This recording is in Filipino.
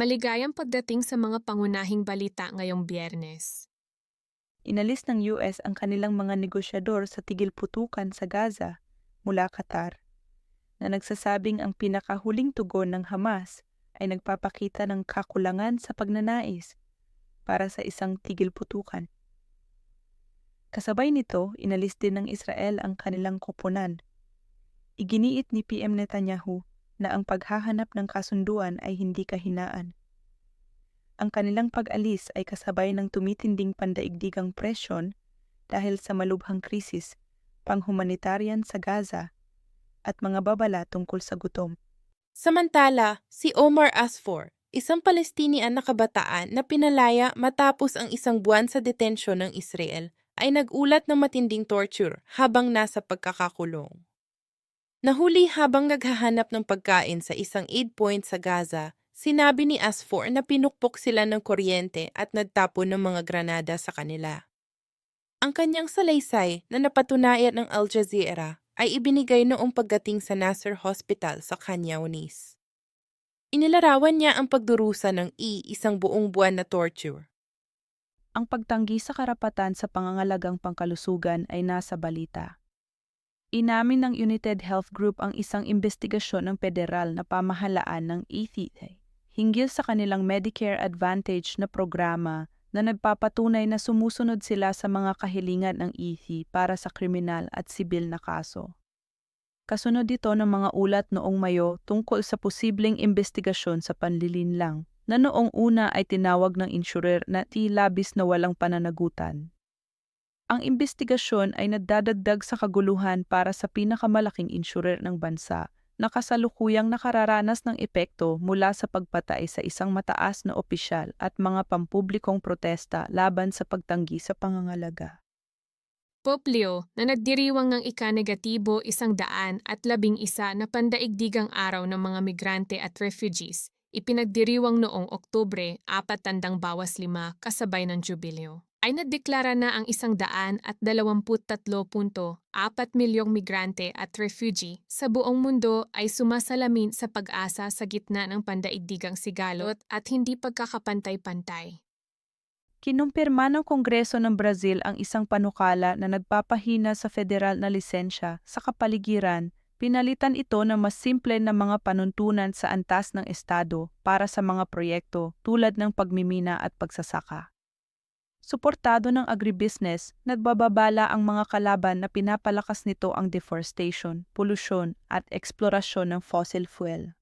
Maligayang pagdating sa mga pangunahing balita ngayong biyernes. Inalis ng US ang kanilang mga negosyador sa tigil putukan sa Gaza mula Qatar, na nagsasabing ang pinakahuling tugon ng Hamas ay nagpapakita ng kakulangan sa pagnanais para sa isang tigil putukan. Kasabay nito, inalis din ng Israel ang kanilang koponan. Iginiit ni PM Netanyahu na ang paghahanap ng kasunduan ay hindi kahinaan. Ang kanilang pag-alis ay kasabay ng tumitinding pandaigdigang presyon dahil sa malubhang krisis, panghumanitarian sa Gaza, at mga babala tungkol sa gutom. Samantala, si Omar Asfour, isang Palestinian na kabataan na pinalaya matapos ang isang buwan sa detensyon ng Israel, ay nagulat ng matinding torture habang nasa pagkakakulong. Nahuli habang naghahanap ng pagkain sa isang aid point sa Gaza, sinabi ni Asfour na pinukpok sila ng kuryente at nagtapon ng mga granada sa kanila. Ang kanyang salaysay na napatunayan ng Al Jazeera ay ibinigay noong pagdating sa Nasser Hospital sa Khan Younis. Inilarawan niya ang pagdurusa ng E isang buong buwan na torture. Ang pagtanggi sa karapatan sa pangangalagang pangkalusugan ay nasa balita. Inamin ng United Health Group ang isang investigasyon ng federal na pamahalaan ng ETH hinggil sa kanilang Medicare Advantage na programa na nagpapatunay na sumusunod sila sa mga kahilingan ng ETH para sa kriminal at sibil na kaso. Kasunod dito ng mga ulat noong Mayo tungkol sa posibleng investigasyon sa panlilinlang na noong una ay tinawag ng insurer na tilabis na walang pananagutan. Ang investigasyon ay nadadagdag sa kaguluhan para sa pinakamalaking insurer ng bansa na kasalukuyang nakararanas ng epekto mula sa pagpatay sa isang mataas na opisyal at mga pampublikong protesta laban sa pagtanggi sa pangangalaga. Pope Leo na nagdiriwang ng ika-negatibo isang daan at labing isa na pandaigdigang araw ng mga migrante at refugees, ipinagdiriwang noong Oktubre, apat tandang bawas lima kasabay ng jubileo ay nadeklara na ang isang daan at 23.4 milyong migrante at refugee sa buong mundo ay sumasalamin sa pag-asa sa gitna ng pandaigdigang sigalot at hindi pagkakapantay-pantay. Kinumpirma ng Kongreso ng Brazil ang isang panukala na nagpapahina sa federal na lisensya sa kapaligiran Pinalitan ito ng mas simple na mga panuntunan sa antas ng Estado para sa mga proyekto tulad ng pagmimina at pagsasaka suportado ng agribusiness, nagbababala ang mga kalaban na pinapalakas nito ang deforestation, polusyon at eksplorasyon ng fossil fuel.